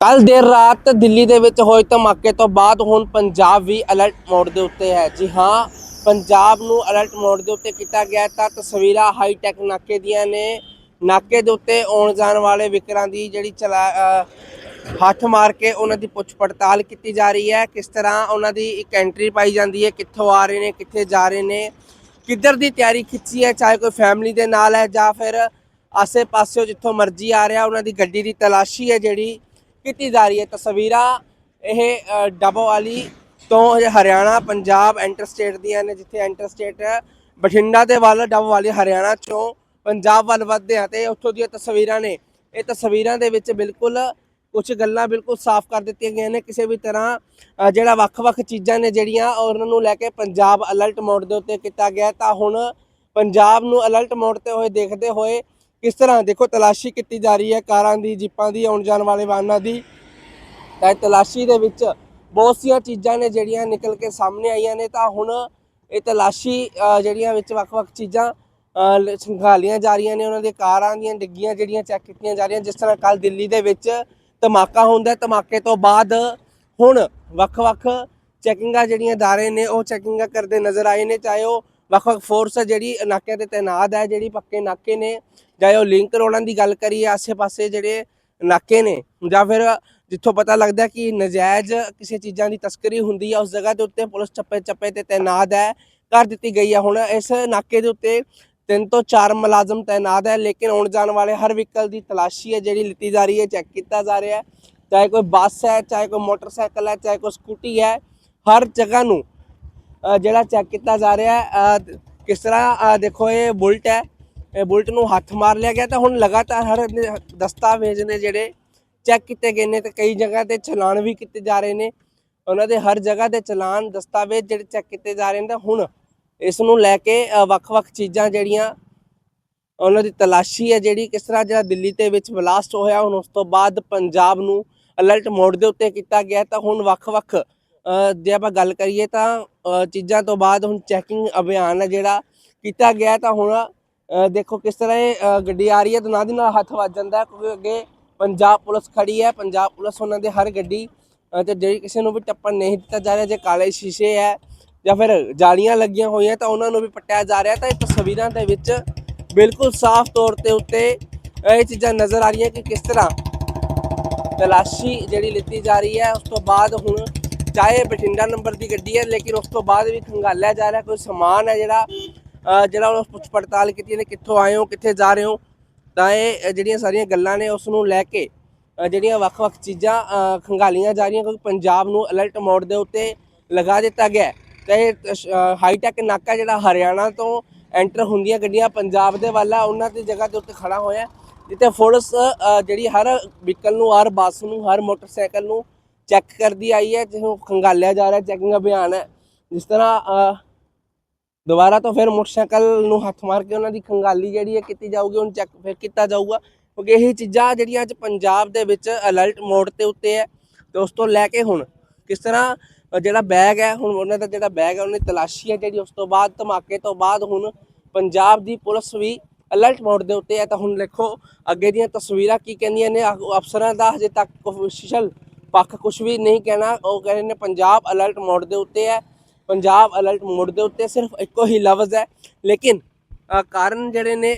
ਕੱਲ ਦੇਰ ਰਾਤ ਦਿੱਲੀ ਦੇ ਵਿੱਚ ਹੋਏ ਧਮਾਕੇ ਤੋਂ ਬਾਅਦ ਹੁਣ ਪੰਜਾਬ ਵੀ ਅਲਰਟ ਮੋਡ ਦੇ ਉੱਤੇ ਹੈ। ਜੀ ਹਾਂ, ਪੰਜਾਬ ਨੂੰ ਅਲਰਟ ਮੋਡ ਦੇ ਉੱਤੇ ਕੀਤਾ ਗਿਆ ਤਾਂ ਤਸਵੀਰਾਂ ਹਾਈ ਟੈਕ ਨਾਕੇ ਦੀਆਂ ਨੇ। ਨਾਕੇ ਦੇ ਉੱਤੇ ਆਉਣ ਜਾਣ ਵਾਲੇ ਵਿਕਰਾਂ ਦੀ ਜਿਹੜੀ ਚਲਾ ਹੱਥ ਮਾਰ ਕੇ ਉਹਨਾਂ ਦੀ ਪੁੱਛ ਪੜਤਾਲ ਕੀਤੀ ਜਾ ਰਹੀ ਹੈ। ਕਿਸ ਤਰ੍ਹਾਂ ਉਹਨਾਂ ਦੀ ਇੱਕ ਐਂਟਰੀ ਪਾਈ ਜਾਂਦੀ ਹੈ, ਕਿੱਥੋਂ ਆ ਰਹੇ ਨੇ, ਕਿੱਥੇ ਜਾ ਰਹੇ ਨੇ, ਕਿੱਧਰ ਦੀ ਤਿਆਰੀ ਖਿੱਚੀ ਹੈ, ਚਾਹੇ ਕੋਈ ਫੈਮਿਲੀ ਦੇ ਨਾਲ ਹੈ ਜਾਂ ਫਿਰ ਆਸੇ-ਪਾਸੇ ਜਿੱਥੋਂ ਮਰਜ਼ੀ ਆ ਰਿਹਾ, ਉਹਨਾਂ ਦੀ ਗੱਡੀ ਦੀ ਤਲਾਸ਼ੀ ਹੈ ਜਿਹੜੀ ਕੀਤੀ ਜਾ ਰਹੀ ਹੈ ਤਸਵੀਰਾਂ ਇਹ ਅ, ਡੱਬੋ ਵਾਲੀ ਤੋਂ ਹਰਿਆਣਾ ਪੰਜਾਬ ਐਂਟਰ ਸਟੇਟ ਦੀਆਂ ਨੇ ਜਿੱਥੇ ਐਂਟਰ ਸਟੇਟ ਬਠਿੰਡਾ ਦੇ ਵੱਲ ਡੱਬੋ ਵਾਲੀ ਹਰਿਆਣਾ ਚੋਂ ਪੰਜਾਬ ਵੱਲ ਵੱਧਦੇ ਆ ਤੇ ਉੱਥੋਂ ਦੀਆਂ ਤਸਵੀਰਾਂ ਨੇ। ਇਹ ਤਸਵੀਰਾਂ ਦੇ ਵਿੱਚ ਬਿਲਕੁਲ ਕੁਝ ਗੱਲਾਂ ਬਿਲਕੁਲ ਸਾਫ਼ ਕਰ ਦਿੱਤੀਆਂ ਗਈਆਂ ਨੇ। ਕਿਸੇ ਵੀ ਤਰ੍ਹਾਂ ਜਿਹੜਾ ਵੱਖ-ਵੱਖ ਚੀਜ਼ਾਂ ਨੇ ਜਿਹੜੀਆਂ ਉਹਨਾਂ ਨੂੰ ਲੈ ਕੇ ਪੰਜਾਬ ਅਲਰਟ ਮੋਡ ਦੇ ਉੱਤੇ ਕੀਤਾ ਗਿਆ ਤਾਂ ਹੁਣ ਪੰਜਾਬ ਨੂੰ ਅਲਰਟ ਮੋਡ ਤੇ ਹੋਏ ਦੇਖਦੇ ਹੋਏ ਕਿਸ ਤਰ੍ਹਾਂ ਦੇਖੋ ਤਲਾਸ਼ੀ ਕੀਤੀ ਜਾ ਰਹੀ ਹੈ, ਕਾਰਾਂ ਦੀ, ਜੀਪਾਂ ਦੀ, ਆਉਣ ਜਾਣ ਵਾਲੇ ਵਾਹਨਾਂ ਦੀ। ਤਾਂ ਇਹ ਤਲਾਸ਼ੀ ਦੇ ਵਿੱਚ ਬਹੁਤ ਸੀਆਂ ਚੀਜ਼ਾਂ ਨੇ ਜਿਹੜੀਆਂ ਨਿਕਲ ਕੇ ਸਾਹਮਣੇ ਆਈਆਂ ਨੇ। ਤਾਂ ਹੁਣ ਇਹ ਤਲਾਸ਼ੀ ਜਿਹੜੀਆਂ ਵਿੱਚ ਵੱਖ-ਵੱਖ ਚੀਜ਼ਾਂ ਲ- ਸੰਘਾਲੀਆਂ ਜਾ ਰਹੀਆਂ ਨੇ। ਉਹਨਾਂ ਦੇ ਕਾਰਾਂ ਦੀਆਂ ਡਿੱਗੀਆਂ ਜਿਹੜੀਆਂ ਚੈੱਕ ਕੀਤੀਆਂ ਜਾ ਰਹੀਆਂ। ਜਿਸ ਤਰ੍ਹਾਂ ਕੱਲ ਦਿੱਲੀ ਦੇ ਵਿੱਚ ਧਮਾਕਾ ਹੁੰਦਾ ਧਮਾਕੇ ਤੋਂ ਬਾਅਦ ਹੁਣ ਵੱਖ-ਵੱਖ ਚੈਕਿੰਗਾਂ ਜਿਹੜੀਆਂ ਦਾਰੇ ਨੇ, ਉਹ ਚੈਕਿੰਗਾਂ ਕਰਦੇ ਨਜ਼ਰ ਆਏ ਨੇ। ਚਾਹੇ ਉਹ ਵੱਖ-ਵੱਖ ਫੋਰਸ ਹੈ ਜਿਹੜੀ ਨਾਕਿਆਂ ਤੇ ਤਾਇਨਾਤ ਹੈ ਜਿਹੜੀ ਪੱਕੇ ਨਾਕੇ ਨੇ। ਚਾਹੇ ਉਹ ਲਿੰਕ ਰੋਡਾਂ ਦੀ ਗੱਲ ਕਰੀਏ, ਆਸੇ-ਪਾਸੇ ਜਿਹੜੇ ਨਾਕੇ ਨੇ। ਜਾਂ ਫਿਰ ਜਿੱਥੋਂ ਪਤਾ ਲੱਗਦਾ ਕਿ ਨਜਾਇਜ਼ ਕਿਸੇ ਚੀਜ਼ਾਂ ਦੀ ਤਸਕਰੀ ਹੁੰਦੀ ਹੈ ਉਸ ਜਗ੍ਹਾ ਦੇ ਉੱਤੇ ਪੁਲਿਸ ਚੱਪੇ ਚੱਪੇ ਤੇ ਤਾਇਨਾਤ ਹੈ ਕਰ ਦਿੱਤੀ ਗਈ ਹੈ ਹੁਣ ਇਸ ਨਾਕੇ ਦੇ ਉੱਤੇ ਤਿੰਨ ਤੋਂ ਚਾਰ ਮੁਲਾਜ਼ਮ ਤਾਇਨਾਤ ਹੈ ਲੇਕਿਨ ਆਉਣ ਜਾਣ ਵਾਲੇ ਹਰ ਵਹੀਕਲ ਦੀ ਤਲਾਸ਼ੀ ਹੈ ਜਿਹੜੀ ਲਿੱਤੀ ਜਾ ਰਹੀ ਹੈ, ਚੈੱਕ ਕੀਤਾ ਜਾ ਰਿਹਾ ਹੈ। ਚਾਹੇ ਕੋਈ ਬੱਸ ਹੈ, ਚਾਹੇ ਕੋਈ ਮੋਟਰਸਾਈਕਲ ਹੈ, ਚਾਹੇ ਕੋਈ ਸਕੂਟੀ ਹੈ, ਹਰ ਜਗ੍ਹਾ ਨੂੰ ਜਿਹੜਾ ਚੈੱਕ ਕੀਤਾ ਜਾ ਰਿਹਾ ਹੈ ਕਿਸ ਤਰ੍ਹਾਂ ਦੇਖੋ ਇਹ ਬੁਲਟ ਹੈ, ਇਹ ਬੁਲਟ ਨੂੰ ਹੱਥ ਮਾਰ ਲਿਆ ਗਿਆ ਤਾਂ ਹੁਣ ਲਗਾਤਾਰ ਹਰ ਦਸਤਾਵੇਜ਼ ਨੇ ਜਿਹੜੇ ਚੈੱਕ ਕੀਤੇ ਗਏ ਨੇ ਤੇ ਕਈ ਜਗ੍ਹਾ ਤੇ ਚਲਾਨ ਵੀ ਕੀਤੇ ਜਾ ਰਹੇ ਨੇ। ਉਹਨਾਂ ਦੇ ਹਰ ਜਗ੍ਹਾ ਦੇ ਚਲਾਨ, ਦਸਤਾਵੇਜ਼ ਜਿਹੜੇ ਚੈੱਕ ਕੀਤੇ ਜਾ ਰਹੇ ਨੇ ਤਾਂ ਹੁਣ ਇਸ ਨੂੰ ਲੈ ਕੇ ਵੱਖ-ਵੱਖ ਚੀਜ਼ਾਂ ਜਿਹੜੀਆਂ ਉਹਨਾਂ ਦੀ ਤਲਾਸ਼ੀ ਹੈ ਜਿਹੜੀ ਕਿਸ ਤਰ੍ਹਾਂ ਜਿਹੜਾ ਦਿੱਲੀ ਦੇ ਵਿੱਚ ਬਲਾਸਟ ਹੋਇਆ, ਹੁਣ ਉਸ ਤੋਂ ਬਾਅਦ ਪੰਜਾਬ ਨੂੰ ਅਲਰਟ ਮੋਡ ਦੇ ਉੱਤੇ ਕੀਤਾ ਗਿਆ ਤਾਂ ਹੁਣ ਵੱਖ-ਵੱਖ ਜੇ ਆਪਾਂ ਗੱਲ ਕਰੀਏ ਤਾਂ ਚੀਜ਼ਾਂ ਤੋਂ ਬਾਅਦ ਹੁਣ ਚੈਕਿੰਗ ਅਭਿਆਨ ਹੈ ਜਿਹੜਾ ਕੀਤਾ ਗਿਆ ਤਾਂ ਹੁਣ ਦੇਖੋ ਕਿਸ ਤਰ੍ਹਾਂ ਇਹ ਗੱਡੀ ਆ ਰਹੀ ਹੈ ਤਾਂ ਨਾਲ ਦੀ ਨਾਲ ਹੱਥ ਵੱਜ ਜਾਂਦਾ ਕਿਉਂਕਿ ਅੱਗੇ ਪੰਜਾਬ ਪੁਲਿਸ ਖੜੀ ਹੈ। ਪੰਜਾਬ ਪੁਲਿਸ ਉਹਨਾਂ ਦੇ ਹਰ ਗੱਡੀ ਅ, ਤੇ ਜੇ ਕਿਸੇ ਨੂੰ ਵੀ ਟੱਪਣ ਨਹੀਂ ਦਿੱਤਾ ਜਾ ਰਿਹਾ ਜੇ ਕਾਲੇ ਸ਼ੀਸ਼ੇ ਹੈ ਜਾਂ ਫਿਰ ਜਾਲੀਆਂ ਲੱਗੀਆਂ ਹੋਈਆਂ ਤਾਂ ਉਹਨਾਂ ਨੂੰ ਵੀ ਪੱਟਿਆ ਜਾ ਰਿਹਾ ਤਾਂ ਇਹ ਤਸਵੀਰਾਂ ਦੇ ਵਿੱਚ ਬਿਲਕੁਲ ਸਾਫ਼ ਤੌਰ ਤੇ ਉੱਤੇ ਇਹ ਚੀਜ਼ਾਂ ਨਜ਼ਰ ਆ ਰਹੀਆਂ ਕਿ ਕਿਸ ਤਰ੍ਹਾਂ ਤਲਾਸ਼ੀ ਜਿਹੜੀ ਲਿੱਤੀ ਜਾ ਰਹੀ ਹੈ। ਉਸ ਤੋਂ ਬਾਅਦ ਹੁਣ ਚਾਹੇ ਬਠਿੰਡਾ ਨੰਬਰ ਦੀ ਗੱਡੀ ਹੈ ਲੇਕਿਨ ਉਸ ਤੋਂ ਬਾਅਦ ਵੀ ਖੰਗਾਲਿਆ ਜਾ ਰਿਹਾ ਕੋਈ ਸਮਾਨ ਹੈ ਜਿਹੜਾ ਜਿਹੜਾ ਉਹ ਪੁੱਛ ਪੜਤਾਲ ਕੀਤੀ ਨੇ ਕਿੱਥੋਂ ਆਏ ਹੋ ਕਿੱਥੇ ਜਾ ਰਹੇ ਹੋ ਤਾਂ ਇਹ ਜਿਹੜੀਆਂ ਸਾਰੀਆਂ ਗੱਲਾਂ ਨੇ ਉਸ ਨੂੰ ਲੈ ਕੇ ਜਿਹੜੀਆਂ ਵੱਖ-ਵੱਖ ਚੀਜ਼ਾਂ ਅ, ਖੰਗਾਲੀਆਂ ਜਾ ਰਹੀਆਂ ਕਿਉਂਕਿ ਪੰਜਾਬ ਨੂੰ ਅਲਰਟ ਮੋਡ ਦੇ ਉੱਤੇ ਲਗਾ ਦਿੱਤਾ ਗਿਆ ਹੈ। ਤਾਂ ਇਹ ਹਾਈਟੈਕ ਨਾਕਾ ਜਿਹੜਾ ਹਰਿਆਣਾ ਤੋਂ ਐਂਟਰ ਹੁੰਦੀਆਂ ਗੱਡੀਆਂ ਪੰਜਾਬ ਦੇ ਵੱਲ ਆ ਉਹਨਾਂ ਦੀ ਜਗ੍ਹਾ ਦੇ ਉੱਤੇ ਖੜਾ ਹੋਇਆ ਜਿੱਥੇ ਪੁਲਿਸ ਜਿਹੜੀ ਹਰ ਵਹੀਕਲ ਨੂੰ ਹਰ ਬੱਸ ਨੂੰ ਹਰ ਮੋਟਰਸਾਈਕਲ ਨੂੰ ਚੈੱਕ ਕਰਦੀ ਆਈ ਹੈ, ਜਿਹਨੂੰ ਖੰਗਾਲਿਆ ਜਾ ਰਿਹਾ ਚੈਕਿੰਗ ਅਭਿਆਨ ਹੈ। ਜਿਸ ਤਰ੍ਹਾਂ ਦੁਬਾਰਾ ਤੋਂ ਫਿਰ ਮੋਟਰਸਾਈਕਲ ਨੂੰ ਹੱਥ ਮਾਰ ਕੇ ਉਹਨਾਂ ਦੀ ਖੰਗਾਲੀ ਜਿਹੜੀ ਹੈ ਕੀਤੀ ਜਾਊਗੀ, ਉਹਨੂੰ ਚੈੱਕ ਫਿਰ ਕੀਤਾ ਜਾਊਗਾ। ਕਿਉਂਕਿ ਇਹ ਚੀਜ਼ਾਂ ਜਿਹੜੀਆਂ ਅੱਜ ਪੰਜਾਬ ਦੇ ਵਿੱਚ ਅਲਰਟ ਮੋਡ ਤੇ ਉੱਤੇ ਹੈ। ਤੇ ਉਸ ਤੋਂ ਲੈ ਕੇ ਹੁਣ, ਕਿਸ ਤਰ੍ਹਾਂ ਜਿਹੜਾ ਬੈਗ ਹੈ, ਹੁਣ ਉਹਨਾਂ ਦਾ ਜਿਹੜਾ ਬੈਗ ਹੈ, ਉਹਨੇ ਤਲਾਸ਼ੀ ਹੈ ਜਿਹੜੀ ਉਸ ਤੋਂ ਬਾਅਦ, ਧਮਾਕੇ ਤੋਂ ਬਾਅਦ ਹੁਣ ਪੰਜਾਬ ਦੀ ਪੁਲਿਸ ਵੀ ਅਲਰਟ ਮੋਡ ਦੇ ਉੱਤੇ ਹੈ। ਤਾਂ ਹੁਣ ਦੇਖੋ, ਅੱਗੇ ਦੀਆਂ ਤਸਵੀਰਾਂ ਕੀ ਕਹਿੰਦੀਆਂ ਨੇ ਅਫਸਰਾਂ ਦਾ ਹਜੇ ਤੱਕ ਅਫੀਸ਼ੀਅਲ ਪੱਖ ਕੁਝ ਵੀ ਨਹੀਂ ਕਹਿਣਾ ਉਹ ਕਹਿੰਦੇ ਨੇ ਪੰਜਾਬ ਅਲਰਟ ਮੋਡ ਦੇ ਉੱਤੇ ਹੈ ਪੰਜਾਬ ਅਲਰਟ ਮੋਡ ਦੇ ਉੱਤੇ ਸਿਰਫ ਇੱਕੋ ਹੀ ਲਫ਼ਜ਼ ਹੈ। ਲੇਕਿਨ ਕਾਰਨ ਜਿਹੜੇ ਨੇ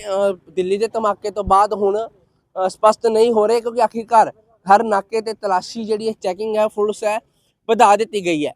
ਦਿੱਲੀ ਦੇ ਧਮਾਕੇ ਤੋਂ ਬਾਅਦ ਹੁਣ ਅ, ਸਪਸ਼ਟ ਨਹੀਂ ਹੋ ਰਹੇ ਕਿਉਂਕਿ ਆਖਿਰਕਾਰ ਹਰ ਨਾਕੇ ਤੇ ਤਲਾਸ਼ੀ ਜਿਹੜੀ ਹੈ ਚੈਕਿੰਗ ਹੈ ਪੁਲਿਸ ਹੈ ਵਧਾ ਦਿੱਤੀ ਗਈ ਹੈ।